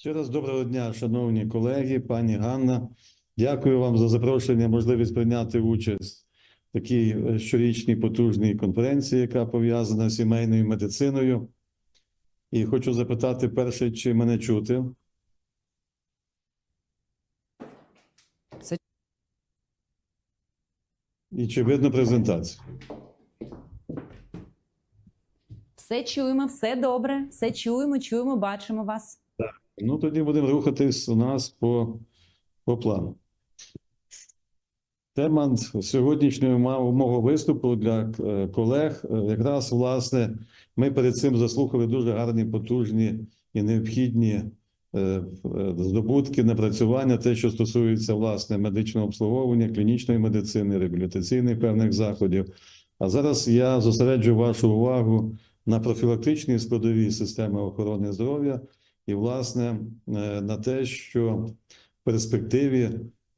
Ще раз доброго дня, шановні колеги, пані Ганна. Дякую вам за запрошення, можливість прийняти участь в такій е, щорічній потужній конференції, яка пов'язана з сімейною медициною. І хочу запитати перше, чи мене чути. І чи видно презентацію? Все чуємо, все добре, все чуємо, чуємо, бачимо вас. Ну, тоді будемо рухатись у нас по, по плану. Тема сьогоднішнього мого виступу для е, колег. е, Якраз, власне, ми перед цим заслухали дуже гарні, потужні і необхідні е, здобутки, напрацювання, те, що стосується, власне, медичного обслуговування, клінічної медицини, реабілітаційних певних заходів. А зараз я зосереджу вашу увагу на профілактичній складовій системи охорони здоров'я і, власне, е, на те, що в перспективі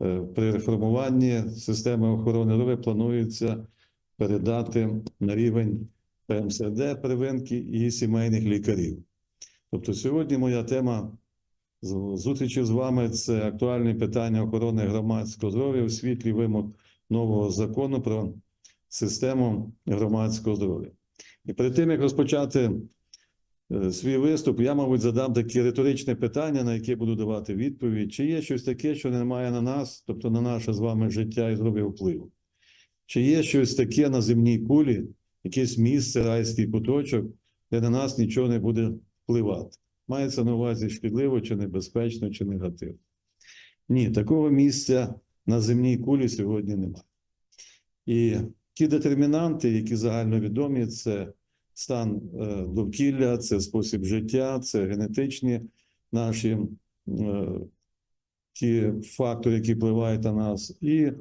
е, при реформуванні системи охорони здоров'я планується передати на рівень ПМСД первинки і сімейних лікарів. Тобто сьогодні моя тема зустрічі з вами це актуальне питання охорони громадського здоров'я у світлі вимог нового закону про систему громадського здоров'я. І перед тим як розпочати свій виступ, я, мабуть, задам таке риторичне питання, на яке буду давати відповідь. Чи є щось таке, що не має на нас, тобто на наше з вами життя і здоров'я впливу? Чи є щось таке на земній кулі, якесь місце, райський куточок, де на нас нічого не буде впливати? Мається на увазі шкідливо, чи небезпечно, чи негативно? Ні, такого місця на земній кулі сьогодні немає. І ті детермінанти, які загальновідомі, це стан е, довкілля, це спосіб життя, це генетичні наші е, ті фактори, які впливають на нас, і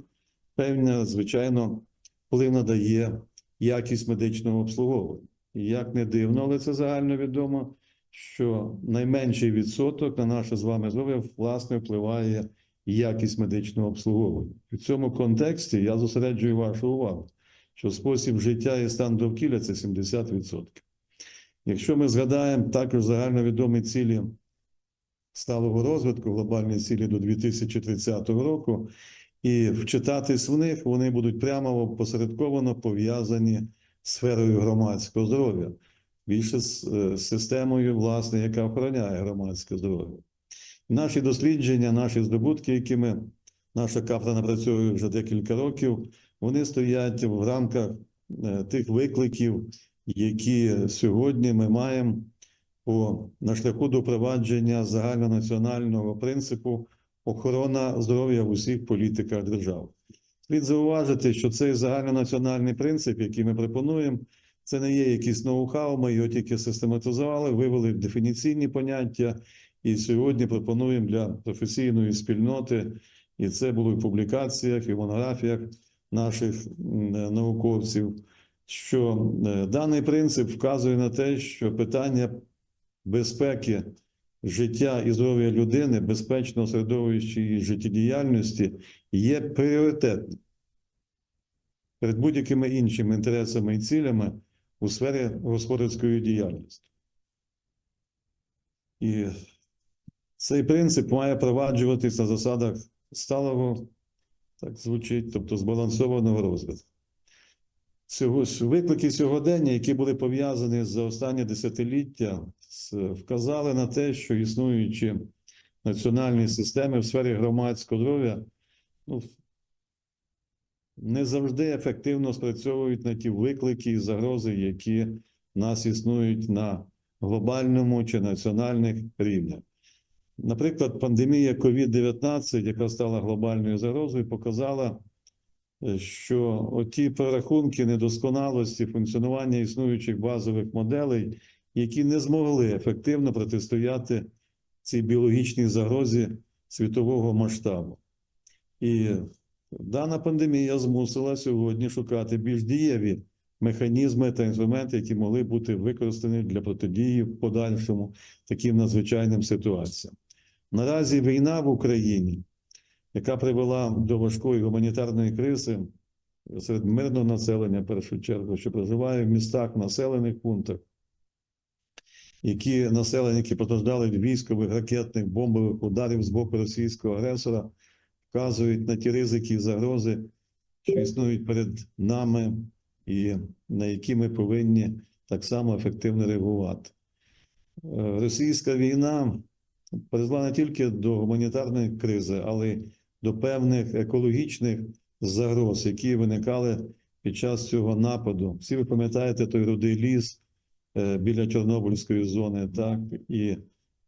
певна, звичайно, вплив надає якість медичного обслуговування. Як не дивно, але це загальновідомо, що найменший відсоток на наше з вами здоров'я власне впливає якість медичного обслуговування. В цьому контексті я зосереджую вашу увагу що спосіб життя і стан довкілля це 70%. Якщо ми згадаємо також загальновідомі цілі сталого розвитку, глобальні цілі до 2030 року, і вчитатись в них, вони будуть прямо посередковано пов'язані з сферою громадського здоров'я, більше з е, системою, власне, яка охороняє громадське здоров'я. Наші дослідження, наші здобутки, які ми, наша кафедра напрацьовує вже декілька років, вони стоять в рамках е, тих викликів, які сьогодні ми маємо по, на шляху до впровадження загальнонаціонального принципу охорона здоров'я в усіх політиках держави. Слід зауважити, що цей загальнонаціональний принцип, який ми пропонуємо, це не є якийсь ноу-хау, ми його тільки систематизували, вивели в дефініційні поняття, і сьогодні пропонуємо для професійної спільноти, і це було в публікаціях, і в монографіях наших е, науковців, що е, даний принцип вказує на те, що питання безпеки життя і здоров'я людини, безпечного середовища і життєдіяльності є пріоритетним перед будь-якими іншими інтересами і цілями у сфері господарської діяльності. І цей принцип має впроваджуватись на засадах сталого так звучить, тобто збалансованого розвитку. Цього виклики сьогодення, які були пов'язані за останні десятиліття, вказали на те, що існуючі національні системи в сфері громадського здоров'я ну, не завжди ефективно спрацьовують на ті виклики і загрози, які в нас існують на глобальному чи національних рівнях. Наприклад, пандемія COVID-19, яка стала глобальною загрозою, показала, е, що оті перерахунки недосконалості функціонування існуючих базових моделей, які не змогли ефективно протистояти цій біологічній загрозі світового масштабу. І дана пандемія змусила сьогодні шукати більш дієві механізми та інструменти, які могли бути використані для протидії в подальшому таким надзвичайним ситуаціям. Наразі війна в Україні, яка привела до важкої гуманітарної кризи серед мирного населення, в першу чергу, що проживає в містах, населених пунктах, які населення, які постраждали від військових ракетних бомбових ударів з боку російського агресора, вказують на ті ризики і загрози, що існують перед нами, і на які ми повинні так само ефективно реагувати. Е, Російська війна призвела не тільки до гуманітарної кризи, але й до певних екологічних загроз, які виникали під час цього нападу. Всі ви пам'ятаєте той рудий ліс е, біля Чорнобильської зони, так і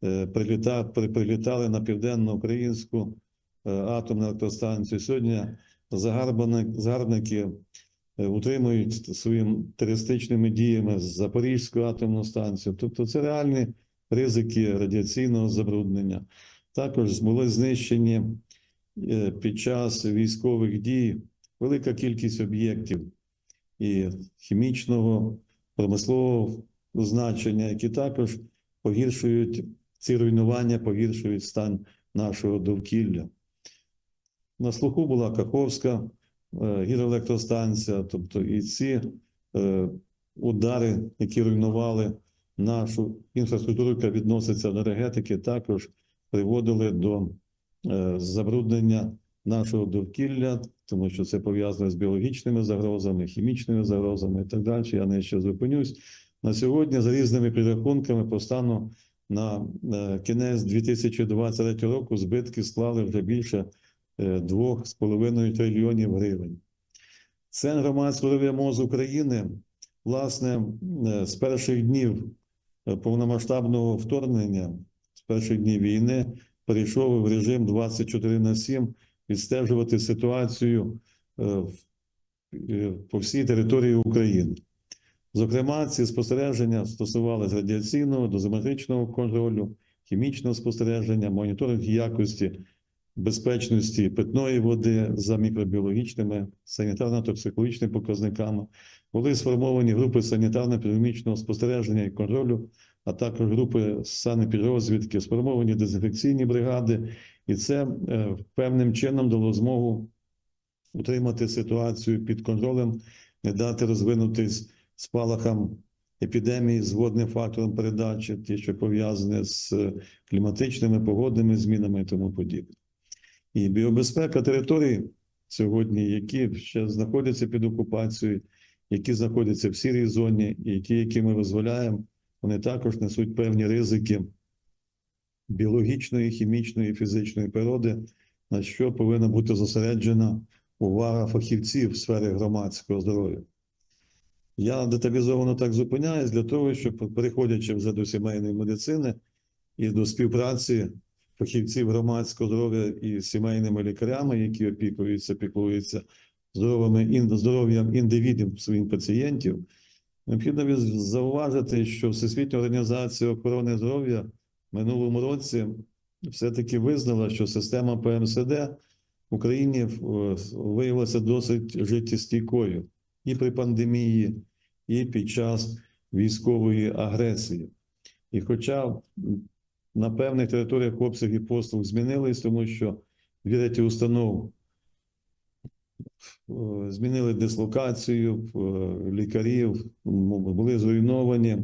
е, приліта, прилітали на південно-українську е, атомну електростанцію. Сьогодні загарбники утримують своїми терористичними діями Запорізьку атомну станцію. Тобто це реальні ризики радіаційного забруднення. Також були знищені е, під час військових дій велика кількість об'єктів і хімічного, промислового значення, які також погіршують ці руйнування, погіршують стан нашого довкілля. На слуху була Каховська е, гідроелектростанція, тобто і ці е, удари, які руйнували нашу інфраструктуру, яка відноситься до енергетики, також приводили до е, забруднення нашого довкілля, тому що це пов'язано з біологічними загрозами, хімічними загрозами і так далі. Я не ще зупинюсь. На сьогодні, за різними підрахунками, по стану на е, кінець 2023 року збитки склали вже більше е, 2,5 трильйонів гривень. Центр громадського МОЗ України, власне, е, з перших днів е, повномасштабного вторгнення, з перших днів війни, перейшов в режим 24 на 7 відстежувати ситуацію е, е, по всій території України. Зокрема, ці спостереження стосувалися радіаційного, дозиметричного контролю, хімічного спостереження, моніторинг якості безпечності питної води за мікробіологічними санітарно-токсикологічними показниками. Були сформовані групи санітарно-епідемічного спостереження і контролю, а також групи санепідрозвідки, сформовані дезінфекційні бригади, і це е, певним чином дало змогу утримати ситуацію під контролем, не дати розвинутись спалахам епідемії з водним фактором передачі, ті, що пов'язані з е, кліматичними погодними змінами і тому подібне. І біобезпека територій сьогодні, які ще знаходяться під окупацією, які знаходяться в сірій зоні, і ті, які ми дозволяємо, вони також несуть певні ризики біологічної, хімічної, фізичної природи, на що повинна бути зосереджена увага фахівців в сфері громадського здоров'я. Я деталізовано так зупиняюсь для того, щоб переходячи вже до сімейної медицини і до співпраці фахівців громадського здоров'я і сімейними лікарями, які опікуються, піклуються здоровими здоров'ям індивідів своїх пацієнтів, необхідно зауважити, що Всесвітня організація охорони здоров'я в минулому році все-таки визнала, що система ПМСД в Україні е, виявилася досить життєстійкою і при пандемії, і під час військової агресії. І хоча на певних територіях обсяги послуг змінились, тому що дві установ змінили дислокацію е, лікарів, були зруйновані.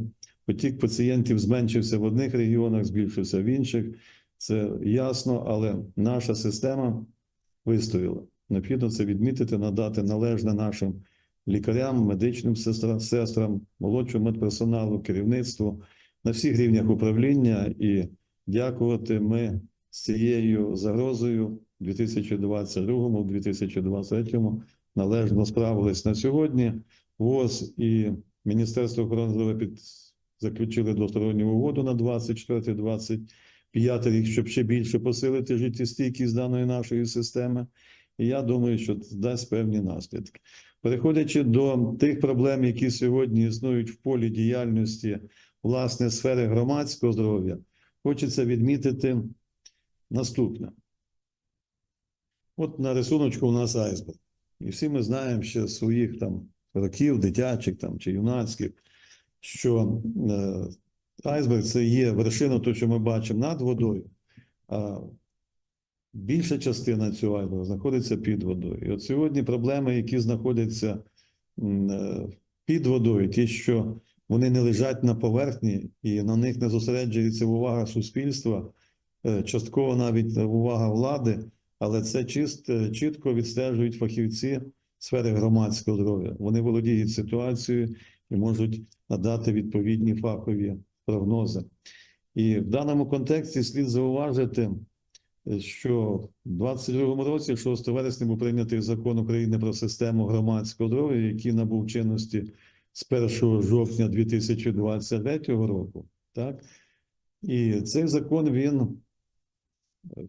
Потік пацієнтів зменшився в одних регіонах, збільшився в інших. Це ясно, але наша система вистояла. Необхідно це відмітити, надати належне нашим лікарям, медичним сестрам, сестрам, молодшому медперсоналу, керівництву на всіх рівнях управління і дякувати ми з цією загрозою в 2022 2023 належно справились на сьогодні. ВОЗ і Міністерство охорони здоров'я під заключили двосторонню угоду на 24-25 рік, щоб ще більше посилити життєстійкість даної нашої системи. І я думаю, що це дасть певні наслідки. Переходячи до тих проблем, які сьогодні існують в полі діяльності власне сфери громадського здоров'я, хочеться відмітити наступне. От на рисуночку у нас айсберг. І всі ми знаємо ще з своїх там років, дитячих там чи юнацьких, що е, айсберг це є вершина, то, що ми бачимо над водою, а більша частина цього айсберга знаходиться під водою. І от сьогодні проблеми, які знаходяться е, під водою, ті, що вони не лежать на поверхні і на них не зосереджується увага суспільства, е, частково навіть увага влади, але це чист, е, чітко відстежують фахівці сфери громадського здоров'я. Вони володіють ситуацією і можуть надати відповідні фахові прогнози. І в даному контексті слід зауважити, е, що в 22 році, 6 вересня, був прийнятий закон України про систему громадського здоров'я, який набув чинності з 1 жовтня 2023 року. Так? І цей закон він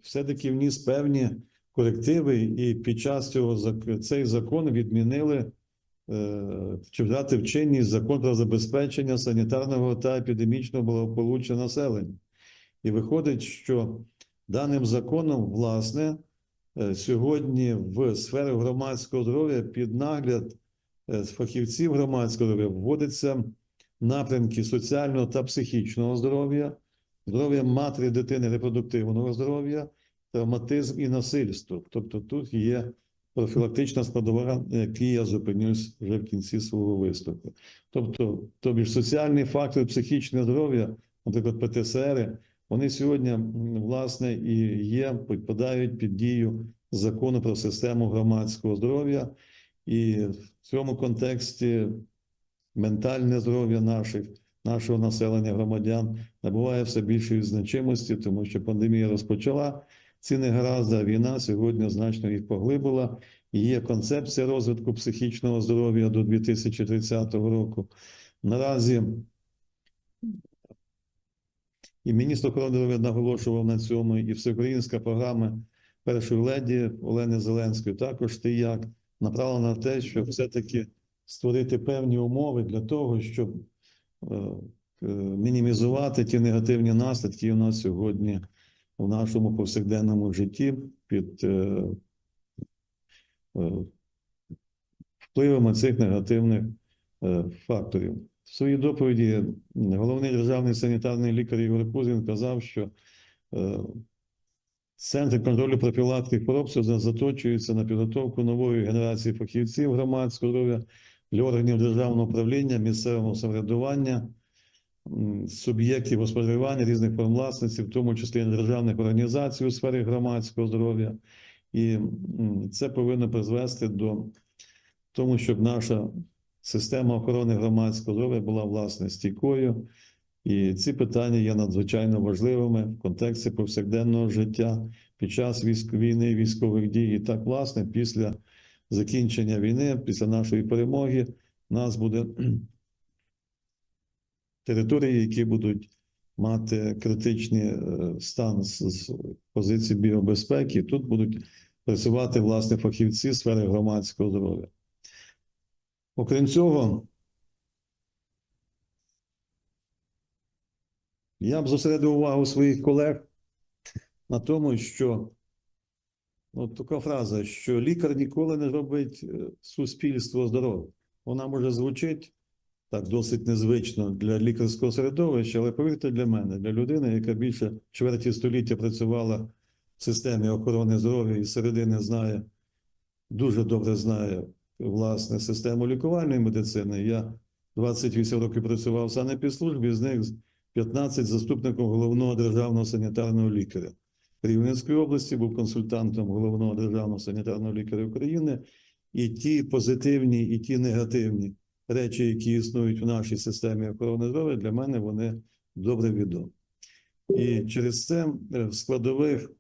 все-таки вніс певні корективи, і під час цього цей закон відмінили е, чи взяти в чинність закон про забезпечення санітарного та епідемічного благополуччя населення. І виходить, що даним законом, власне, е, сьогодні в сфері громадського здоров'я під нагляд е, фахівців громадського здоров'я вводяться напрямки соціального та психічного здоров'я, здоров'я матері, дитини, репродуктивного здоров'я, травматизм і насильство. Тобто тут є профілактична складова, на якій я зупинюсь вже в кінці свого виступу. Тобто, тобі ж соціальний фактор психічне здоров'я, наприклад, ПТСР, вони сьогодні, власне, і є, підпадають під дію закону про систему громадського здоров'я. І в цьому контексті ментальне здоров'я наших, нашого населення, громадян набуває все більшої значимості, тому що пандемія розпочала ці негаразди, а війна сьогодні значно їх поглибила. Є концепція розвитку психічного здоров'я до 2030 року. Наразі і міністр охорони здоров'я наголошував на цьому, і всеукраїнська програма першої леді Олени Зеленської також ти як направлена на те, щоб все-таки створити певні умови для того, щоб мінімізувати ті негативні наслідки, у нас сьогодні в нашому повсякденному житті під е, е, впливами цих негативних е, факторів. В своїй доповіді головний державний санітарний лікар Ігор Кузін казав, що е, Центр контролю профілактики хвороб заточується на підготовку нової генерації фахівців громадського здоров'я для органів державного управління, місцевого самоврядування, суб'єктів господарювання різних форм власниці, в тому числі державних організацій у сфері громадського здоров'я. І це повинно призвести до тому, щоб наша система охорони громадського здоров'я була власне стійкою. І ці питання є надзвичайно важливими в контексті повсякденного життя під час військ... війни, військових дій. І так, власне, після закінчення війни, після нашої перемоги, у нас буде території, які будуть мати критичний е, стан з, з позиції біобезпеки. Тут будуть працювати власне фахівці сфери громадського здоров'я. Окрім цього, я б зосередив увагу своїх колег на тому, що от така фраза, що лікар ніколи не робить е, суспільство здорове. Вона може звучить так досить незвично для лікарського середовища, але повірте для мене, для людини, яка більше чверті століття працювала в системі охорони здоров'я і середини знає, дуже добре знає власне систему лікувальної медицини. Я 28 років працював в санепідслужбі, з них 15 заступником головного державного санітарного лікаря. Рівненської області був консультантом головного державного санітарного лікаря України. І ті позитивні, і ті негативні речі, які існують в нашій системі охорони здоров'я, для мене вони добре відомі. І через це е, в складових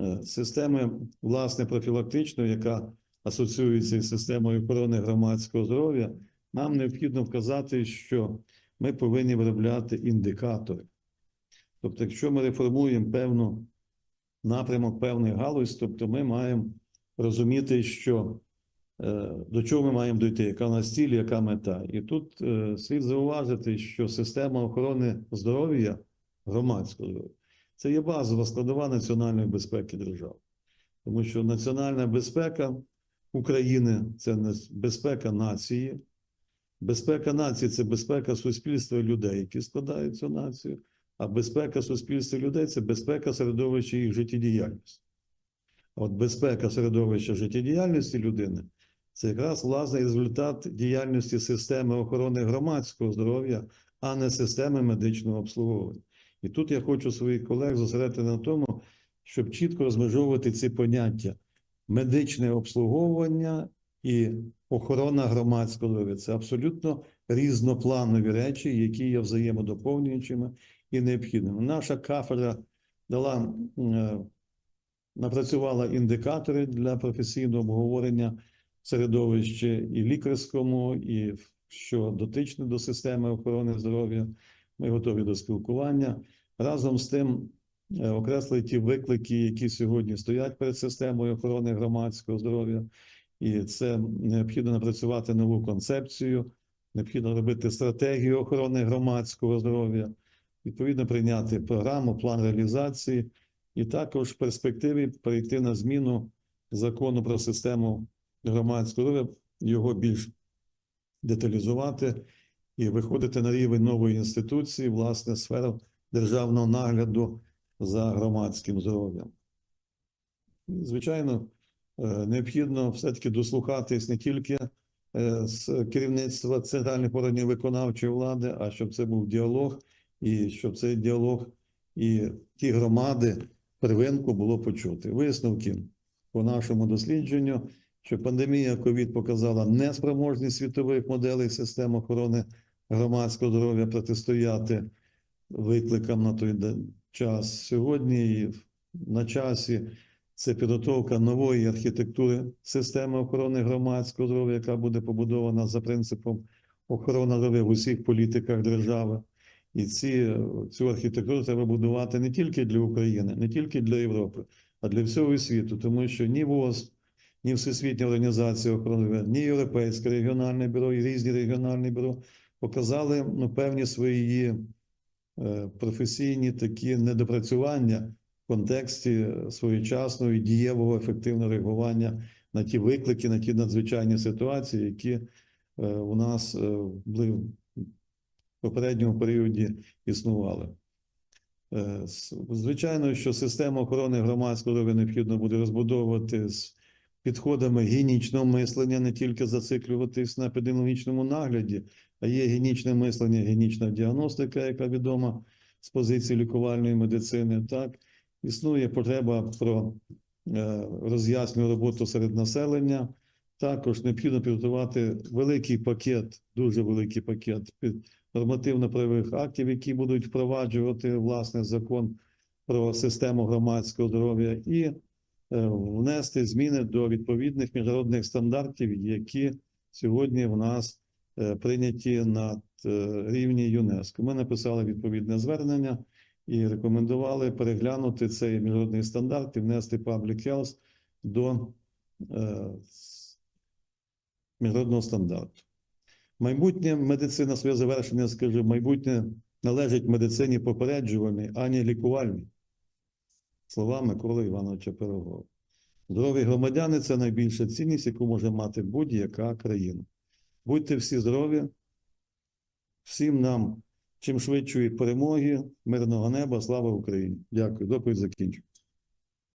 е, системи власне профілактичної, яка асоціюється із системою охорони громадського здоров'я, нам необхідно вказати, що ми повинні виробляти індикатори. Тобто, якщо ми реформуємо певну напрямок, певний галузь, тобто ми маємо розуміти, що е, до чого ми маємо дійти, яка у нас ціль, яка мета. І тут е, слід зауважити, що система охорони здоров'я, громадського це є базова складова національної безпеки держави. Тому що національна безпека України це безпека нації. Безпека нації це безпека суспільства людей, які складають цю націю. А безпека суспільства людей це безпека середовища їх життєдіяльності. От безпека середовища життєдіяльності людини Це якраз власний результат діяльності системи охорони громадського здоров'я, а не системи медичного обслуговування. І тут я хочу своїх колег зосередити на тому, щоб чітко розмежовувати ці поняття: медичне обслуговування і охорона громадського здоров'я. Це абсолютно різнопланові речі, які є взаємодоповнюючими і необхідними. Наша кафедра дала е, напрацювала індикатори для професійного обговорення середовища і лікарському, і що дотичне до системи охорони здоров'я. Ми готові до спілкування. Разом з тим е, окреслили ті виклики, які сьогодні стоять перед системою охорони громадського здоров'я. І це необхідно напрацювати нову концепцію, необхідно робити стратегію охорони громадського здоров'я, відповідно прийняти програму, план реалізації, і також в перспективі перейти на зміну закону про систему громадського здоров'я, його більш деталізувати і виходити на рівень нової інституції, власне, сфера державного нагляду за громадським здоров'ям. Звичайно, е, необхідно все-таки дослухатись не тільки е, з керівництва центральних органів виконавчої влади, а щоб це був діалог, і щоб цей діалог і ті громади первинку було почути. Висновки по нашому дослідженню, що пандемія ковід показала неспроможність світових моделей систем охорони громадського здоров'я протистояти викликам на той час. Сьогодні і на часі це підготовка нової архітектури системи охорони громадського здоров'я, яка буде побудована за принципом охорони здоров'я в усіх політиках держави. І ці, цю архітектуру треба будувати не тільки для України, не тільки для Європи, а для всього світу, тому що ні ВОЗ, ні Всесвітня організація охорони, ні Європейське регіональне бюро, і різні регіональні бюро показали ну, певні свої е, професійні такі недопрацювання в контексті своєчасного і дієвого ефективного реагування на ті виклики, на ті надзвичайні ситуації, які е, у нас е, були в попередньому періоді існували. Е, Звичайно, що систему охорони громадського здоров'я необхідно буде розбудовувати з підходами гінічного мислення, не тільки зациклюватись на епідеміологічному нагляді, а є гінічне мислення, гінічна діагностика, яка відома з позиції лікувальної медицини. Так, існує потреба про е, роботу серед населення. Також необхідно підготувати великий пакет, дуже великий пакет нормативно-правових актів, які будуть впроваджувати власне закон про систему громадського здоров'я, і е, внести зміни до відповідних міжнародних стандартів, які сьогодні в нас е, прийняті на е, рівні ЮНЕСКО. Ми написали відповідне звернення і рекомендували переглянути цей міжнародний стандарт і внести Public Health до міжнародного стандарту. Майбутнє медицина своє завершення скажу, майбутнє належить медицині попереджувальній, а не лікувальній. Слова Миколи Івановича Пирогова. Здорові громадяни це найбільша цінність, яку може мати будь-яка країна. Будьте всі здорові, всім нам чим швидшої перемоги, мирного неба, слава Україні. Дякую. Доповідь закінчу.